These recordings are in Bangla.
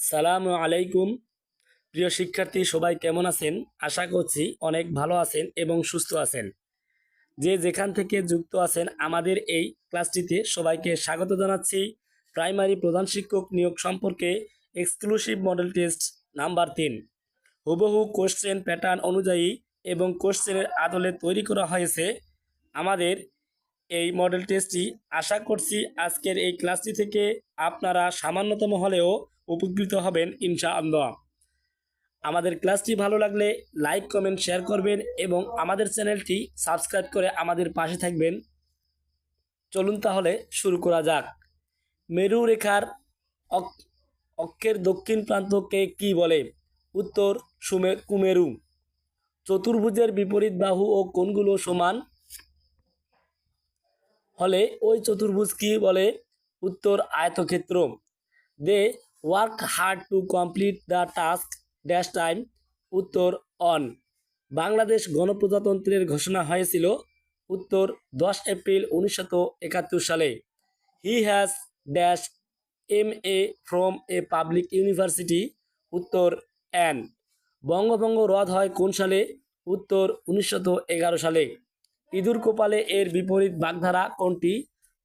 সালামু আলাইকুম। প্রিয় শিক্ষার্থী, সবাই কেমন আছেন? আশা করছি অনেক ভালো আছেন এবং সুস্থ আছেন। যে যেখান থেকে যুক্ত আছেন, আমাদের এই ক্লাসটিতে সবাইকে স্বাগত জানাচ্ছি। প্রাইমারি প্রধান শিক্ষক নিয়োগ সম্পর্কে এক্সক্লুসিভ মডেল টেস্ট নাম্বার তিন। হুবহু কোশ্চেন প্যাটার্ন অনুযায়ী এবং কোশ্চেনের আদলে তৈরি করা হয়েছে। আমাদের এই মডেল টেস্টটি আশা করছি আজকের এই ক্লাসটি থেকে আপনারা সামান্যতম হলেও উপকৃত হবেন ইনশাআল্লাহ। আমাদের ক্লাসটি ভালো লাগলে লাইক, কমেন্ট, শেয়ার করবেন এবং আমাদের চ্যানেলটি সাবস্ক্রাইব করে আমাদের পাশে থাকবেন। চলুন তাহলে শুরু করা যাক। মেরু রেখার অক- অক্ষের দক্ষিণ প্রান্তকে কি বলে? উত্তর, সুমে, কুমেরু। চতুর্ভুজের বিপরীত বাহু ও কোণগুলো সমান। হলে ওই চতুর্ভুজ কি বলে? উত্তর, আয়তক্ষেত্র। They work hard to complete the task dash time উত্তর অন বাংলাদেশ গণপ্রজাতন্ত্রের ঘোষণা হয়েছিল, উত্তর দশ এপ্রিল উনিশশো একাত্তর সালে। He has dash M A from a public university উত্তর অ্যান বঙ্গভঙ্গ রদ হয় কোন সালে? উত্তর উনিশশো এগারো সালে। ইঁদুর কোপালে এর বিপরীত বাগধারা কোনটি?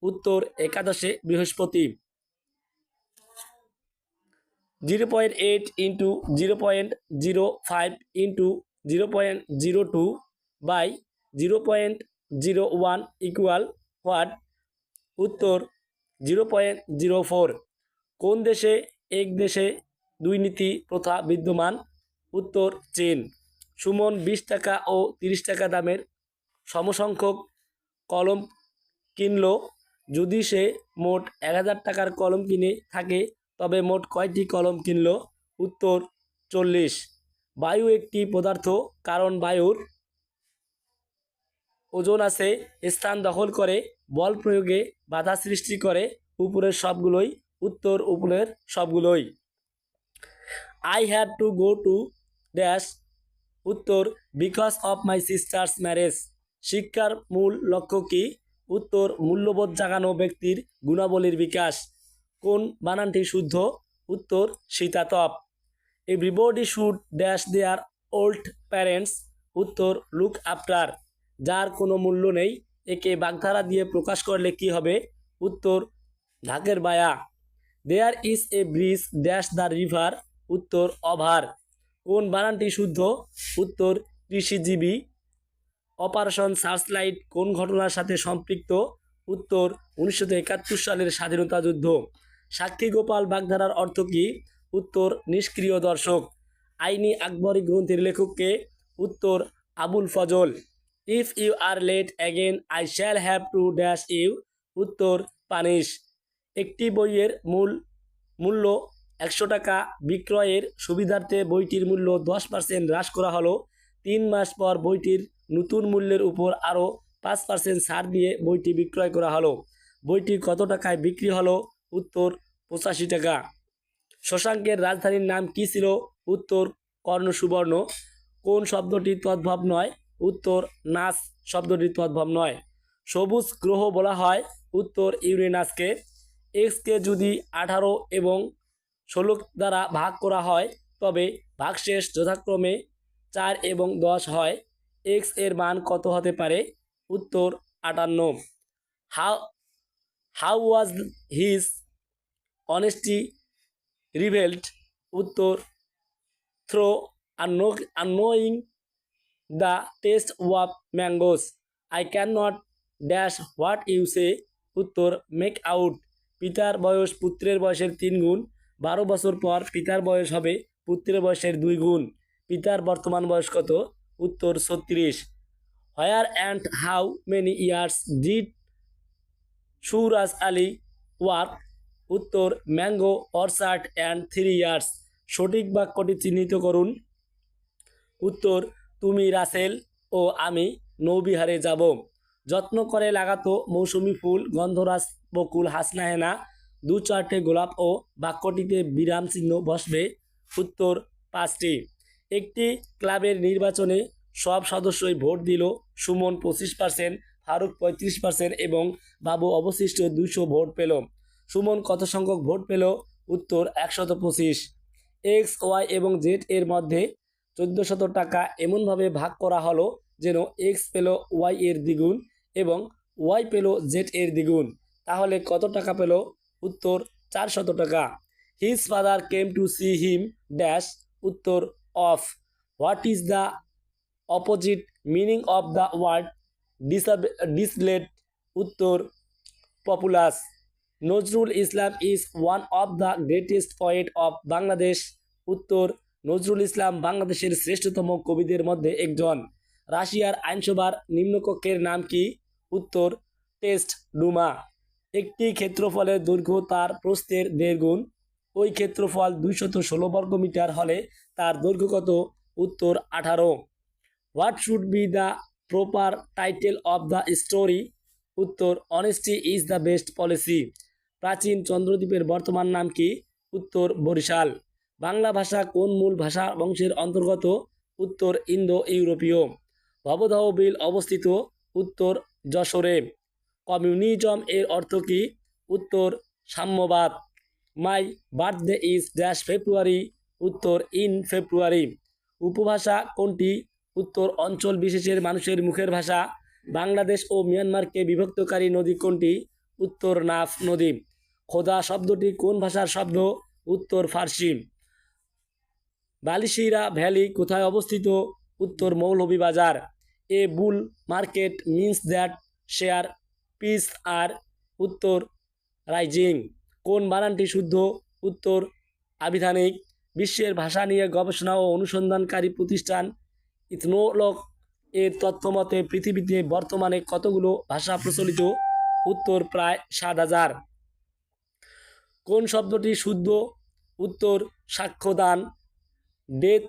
উত্তর একাদশে বৃহস্পতি। Zero point eight into zero point zero five into zero point zero two by zero point zero one equal what উত্তর জিরো পয়েন্ট জিরো ফোর কোন দেশে, এক দেশে দুই নীতি প্রথা বিদ্যমান? উত্তর চীন। সুমন বিশ টাকা ও তিরিশ টাকা দামের সমসংখ্যক কলম কিনল। যদি সে মোট এক হাজার টাকার কলম কিনে থাকে তবে মোট কয়টি কলম কিনলো? উত্তর, চল্লিশ। বায়ু একটি পদার্থ, কারণ বায়ুর ওজন আছে, স্থান দখল করে, বল প্রয়োগে বাধা সৃষ্টি করে, উপরের সবগুলোই, উত্তর উপরের সবগুলোই। I had to go to dash উত্তর because of my sister's marriage শিক্ষার মূল লক্ষ্য কি? উত্তর, মূল্যবোধ জাগানো ব্যক্তির গুণাবলীর বিকাশ। কোন বানানটি শুদ্ধ? উত্তর, শীতাতপ। Everybody should dash their old parents উত্তর লুক আফটার যার কোনো মূল্য নেই, একে বাগধারা দিয়ে প্রকাশ করলে কি হবে? উত্তর, ঢাকের বায়া। There is a bridge dash the river উত্তর অভার কোন বানানটি শুদ্ধ? উত্তর, কৃষিজীবী। অপারেশন সার্চলাইট কোন ঘটনার সাথে সম্পৃক্ত? উত্তর, উনিশশো একাত্তর সালের স্বাধীনতা যুদ্ধ। সাক্ষী গোপাল বাগধারার অর্থ কী? উত্তর, নিষ্ক্রিয় দর্শক। আইনি আকবরী গ্রন্থের লেখককে উত্তর, Abul Fazl. If you are late again I shall have to dash you উত্তর, পানিশ। একটি বইয়ের মূল, মূল্য একশো টাকা। বিক্রয়ের সুবিধার্থে বইটির মূল্য দশ পার্সেন্ট হ্রাস করা হলো। তিন মাস পর বইটির নতুন মূল্যের উপর আরও পাঁচ পার্সেন্ট ছাড় দিয়ে বইটি বিক্রয় করা হলো। বইটি কত টাকায় বিক্রি হলো? উত্তর পঁচাশি টাকা। শশাঙ্কের রাজধানীর নাম কি ছিল? উত্তর কর্ণ সুবর্ণ কোন শব্দটি তদ্ভব নয়? উত্তর নাচ শব্দটি তদ্ভব নয়। সবুজ গ্রহ বলা হয়। উত্তর ইউরেনাসকে। এক্সকে যদি আঠারো এবং ষোলো দ্বারা ভাগ করা হয়, তবে ভাগশেষ যথাক্রমে চার এবং দশ হয়। এক্সের মান কত হতে পারে? উত্তর আটান্ন। How how was his honesty revealed উত্তর থ্রো আনো annoying the taste of mangoes I can not dash what you say উত্তর মেক আউট পিতার বয়স পুত্রের বয়সের তিন গুণ। বারো বছর পর পিতার বয়স হবে পুত্রের বয়সের দুই গুণ। পিতার বর্তমান বয়স কত? উত্তর, ছত্রিশ। Where and how many years did Suraj Ali work উত্তর, mango orchard and three years সঠিক বাক্যটি চিহ্নিত করুন। উত্তর, তুমি রাসেল ও আমি নৌবিহারে যাব। যত্ন করে লাগাতো মৌসুমি ফুল, গন্ধরাজ বকুল হাসনাহেনা দু চারটে গোলাপ ও বাক্যটিতে বিরাম চিহ্ন বসবে। উত্তর, পাঁচটি। একটি ক্লাবের নির্বাচনে সব সদস্যই ভোট দিল। সুমন পঁচিশ পার্সেন্ট ফারুক পঁয়ত্রিশ পার্সেন্ট এবং বাবু অবশিষ্ট দুইশো ভোট পেল। সুমন কত সংখ্যক ভোট পেল উত্তর একশত পঁচিশ। এক্স, ওয়াই এবং জেড এর মধ্যে চোদ্দোশত টাকা এমনভাবে ভাগ করা হলো যেন এক্স পেল ওয়াই এর দ্বিগুণ এবং ওয়াই পেল জেড এর দ্বিগুণ। তাহলে কত টাকা পেল? উত্তর চারশত টাকা। His father came to see him dash উত্তর off. What is the opposite meaning of the word ডিসাব, desolate উত্তর populous? Nazrul Islam is one of the greatest poet of Bangladesh উত্তর, নজরুল ইসলাম বাংলাদেশের শ্রেষ্ঠতম কবিদের মধ্যে একজন। রাশিয়ার আইনসভার নিম্নকক্ষের নাম কি? উত্তর, টেস্ট ডুমা। একটি ক্ষেত্রফলের দৈর্ঘ্য তার প্রস্থের দেড় গুণ। ওই ক্ষেত্রফল দুইশত ষোলো বর্গমিটার হলে তার দৈর্ঘ্য কত? উত্তর, আঠারো। What should be the proper title of the story? উত্তর, honesty is the best policy. প্রাচীন চন্দ্রদ্বীপের বর্তমান নাম কি? উত্তর বরিশাল। বাংলা ভাষা কোন মূল ভাষা বংশের অন্তর্গত? উত্তর ইন্দো ইউরোপীয় ভবদহ বিল অবস্থিত উত্তর যশোরে। কমিউনিজম এর অর্থ কি? উত্তর সাম্যবাদ। My birthday is dash February, উত্তর ইন ফেব্রুয়ারি। উপভাষা কোনটি? উত্তর অঞ্চল বিশেষের মানুষের মুখের ভাষা। বাংলাদেশ ও মিয়ানমারকে বিভক্তকারী নদী কোনটি? উত্তর নাফ নদী। খোদা শব্দটি কোন ভাষার শব্দ? উত্তর ফার্সি। বালিশিরা ভ্যালি কোথায় অবস্থিত? উত্তর Moulvibazar a bull market means that share piece are উত্তর রাইজিং। কোন বানানটি শুদ্ধ? উত্তর আবিধানিক বিশ্বের ভাষা নিয়ে গবেষণা ও অনুসন্ধানকারী প্রতিষ্ঠান ইথনোলক এর তথ্যমতে পৃথিবীতে বর্তমানে কতগুলো ভাষা প্রচলিত? উত্তর প্রায় সাত হাজার। কোন শব্দটি শুদ্ধ? উত্তর সাক্ষ্যদান death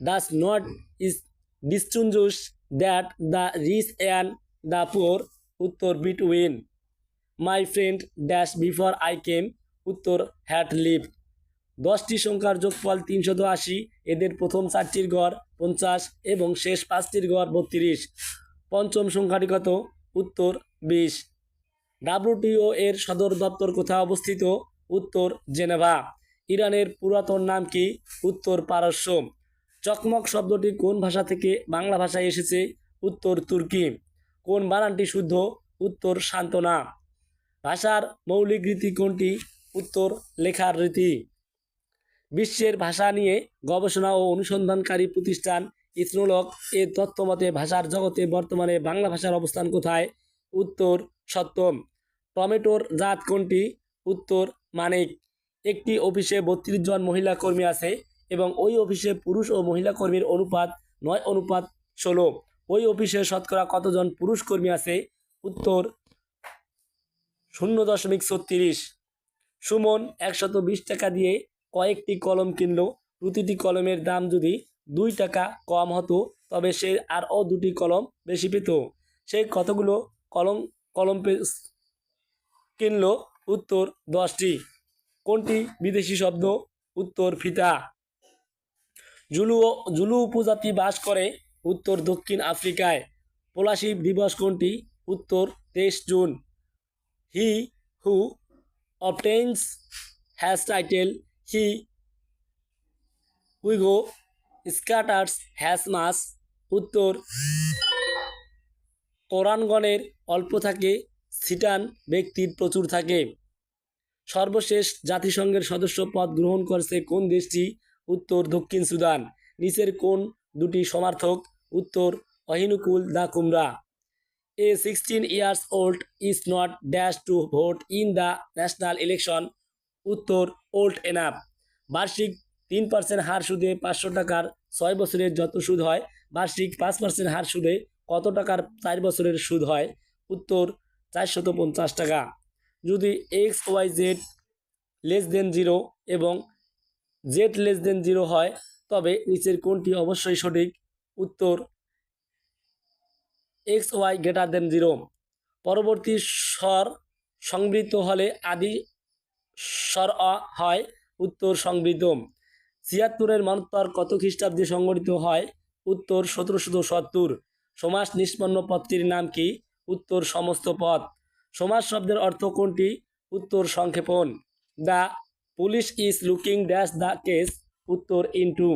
does not is distinguishes that the rich and the poor উত্তর between my friend dash before I came উত্তর হ্যাট লিভ দশটি সংখ্যার যোগফল তিনশত আশি। এদের প্রথম চারটির গড় পঞ্চাশ এবং শেষ পাঁচটির গড় বত্রিশ। পঞ্চম সংখ্যাটি কত? উত্তর, বিশ। ডাব্লিউটিও এর সদর দপ্তর কোথায় অবস্থিত? উত্তর জেনেভা। ইরানের পুরাতন নাম কি? উত্তর পারস্য চকমক শব্দটি কোন ভাষা থেকে বাংলা ভাষায় এসেছে? উত্তর তুর্কি। কোন বানানটি শুদ্ধ? উত্তর সান্ত্বনা। ভাষার মৌলিক রীতি কোনটি? উত্তর লেখার রীতি। বিশ্বের ভাষা নিয়ে গবেষণা ও অনুসন্ধানকারী প্রতিষ্ঠান ইথনোলক এর তথ্যমতে ভাষার জগতে বর্তমানে বাংলা ভাষার অবস্থান কোথায়? উত্তর সপ্তম। টমেটোর জাত কোনটি? উত্তর মানিক একটি অফিসে বত্রিশ জন মহিলা কর্মী আছে এবং ওই অফিসে পুরুষ ও মহিলা কর্মীর অনুপাত নয়, অনুপাত ষোলো। ওই অফিসে শতকরা কতজন পুরুষ কর্মী আছে? উত্তর শূন্য দশমিক ছত্রিশ। সুমন একশত বিশ টাকা দিয়ে কয়েকটি কলম কিনল। প্রতিটি কলমের দাম যদি দুই টাকা কম হতো, তবে সে আরও দুটি কলম বেশি পেত। সে কতগুলো কলম কলম কিনলো? উত্তর দশটি। কোনটি বিদেশি শব্দ? উত্তর ফিতা। জুলু জুলু উপজাতি বাস করে উত্তর দক্ষিণ আফ্রিকায়। পলাশি দিবস কোনটি? উত্তর তেইশ June. He who obtains has title. He Wego scatters has mass. উত্তর কোরআনগণের অল্প থাকে, সিটান ব্যক্তির প্রচুর থাকে। সর্বশেষ জাতিসংঘের সদস্য পদ গ্রহণ করেছে কোন দেশটি? উত্তর দক্ষিণ সুদান। নিচের কোন দুটি সমার্থক? উত্তর অহিনুকুল দা কুমরা। A sixteen years old is not dash to vote in the national election. উত্তর ওল্ড এনাফ। বার্ষিক তিন পার্সেন্ট হার সুদে পাঁচশো টাকার ছয় বছরের যত সুদ হয়, বার্ষিক পাঁচ পার্সেন্ট হার সুদে কত টাকার চার বছরের সুদ হয়? উত্তর চারশত পঞ্চাশ টাকা। যদি X Y Z less than zero এবং জেড লেস দেন জিরো হয়, তবে নিচের কোনটি অবশ্যই সঠিক উত্তর X Y greater than zero পরবর্তী স্বর সংবৃত্ত হলে আদি স্বর অ হয় উত্তর সংবৃত ছিয়াত্তরের মনোত্তর কত খ্রিস্টাব্দে সংগঠিত হয়? উত্তর সতেরোশো সত্তর। সমাস নিষ্পন্ন পদটির নাম কি? উত্তর সমস্ত পদ। সমাস শব্দের অর্থ কোনটি? উত্তর সংক্ষেপণ। The police is looking dash the case. উত্তর ইন্টু।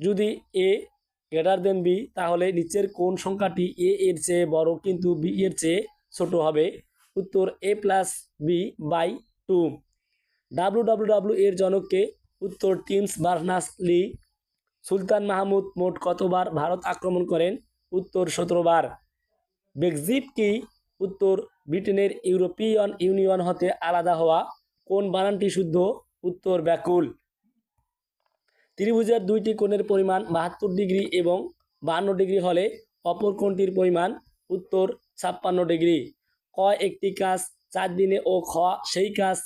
যদি এ গ্রেটার দেন বি, তাহলে নিচের কোন সংখ্যাটি এ এর চেয়ে বড় কিন্তু বি এর চেয়ে ছোট হবে? উত্তর A plus B by two. W W W এর জনককে উত্তর টিমস বার্নাস লি, সুলতান মাহমুদ মোট কতবার ভারত আক্রমণ করেন? উত্তর সতেরো বার। ব্রেক্সিট কি উত্তর ব্রিটেনের ইউরোপিয়ান ইউনিয়ন হতে আলাদা হওয়া কোন বানানটি শুদ্ধ? উত্তর ব্যাকুল। ত্রিভুজের দুইটি কোণের পরিমাণ বাহাত্তর ডিগ্রি এবং বাহান্ন ডিগ্রি হলে অপর কোণটির পরিমাণ উত্তর ছাপ্পান্ন ডিগ্রি। ক একটি কাজ চার দিনে ও খ সেই কাজ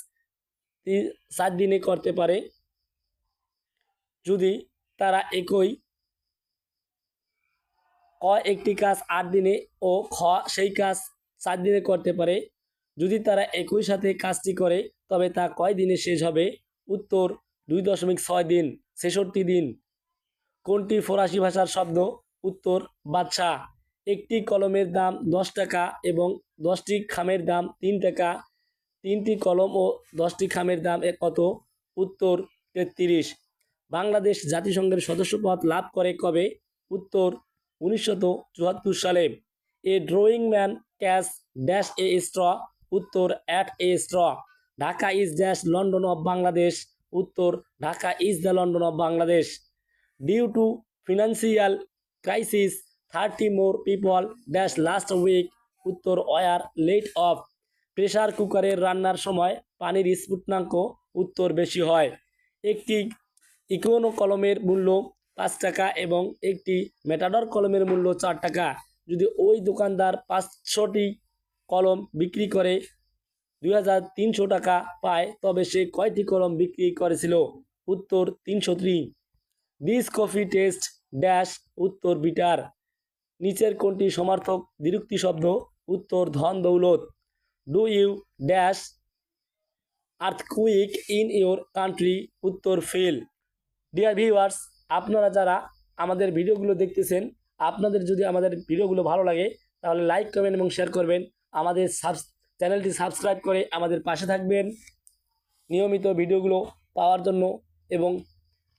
তি- চার দিনে করতে পারে। যদি তারা একই ক একটি কাজ আট দিনে ও খ সেই কাজ চার দিনে করতে পারে। যদি তারা একই সাথে কাজটি করে, তবে তা কয় দিনে শেষ হবে? উত্তর, দুই দশমিক ছয় দিন, ছেষট্টি দিন। কোনটি ফরাসি ভাষার শব্দ? উত্তর, বাদশাহ। একটি কলমের দাম দশ টাকা এবং দশটি খামের দাম তিন টাকা। তিনটি কলম ও দশটি খামের দাম কত? উত্তর, তেত্রিশ। বাংলাদেশ জাতিসংঘের সদস্যপদ লাভ করে কবে? উত্তর চুয়াত্তর সালে। A drowning man catch dash a straw, উত্তর at a straw. Dhaka is dash, London of Bangladesh, উত্তর Dhaka is the London of Bangladesh. Due to financial crisis, thirty more people dash last week, উত্তর ওয়ার লেট অফ। প্রেসার কুকারের রান্নার সময় পানির স্ফুটনাঙ্ক উত্তর বেশি হয়। একটি ইকোনো কলমের মূল্য পাঁচ টাকা এবং একটি মেটাডর কলমের মূল্য চার টাকা। যদি ওই দোকানদার পাঁচশোটি কলম বিক্রি করে দুই হাজার তিনশো টাকা পায়, তবে সে কয়টি কলম বিক্রি করেছিল? উত্তর তিনশো তিন দিস কফি টেস্ট ড্যাশ, উত্তর বিটার। নিচের কোনটি সমার্থক দ্বিরুক্তি শব্দ? উত্তর ধন দৌলত। Do you dash earthquake in your country? উত্তর ফেল। ডিয়ার ভিউয়ার্স, আপনারা যারা আমাদের ভিডিওগুলো দেখতেছেন আপনাদের যদি আমাদের ভিডিওগুলো ভালো লাগে, তাহলে লাইক করবেন এবং শেয়ার করবেন। আমাদের সাবস চ্যানেলটি সাবস্ক্রাইব করে আমাদের পাশে থাকবেন। নিয়মিত ভিডিওগুলো পাওয়ার জন্য এবং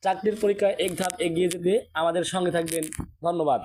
চাকরির পরীক্ষা এক ধাপ এগিয়ে যেতে আমাদের সঙ্গে থাকবেন। ধন্যবাদ।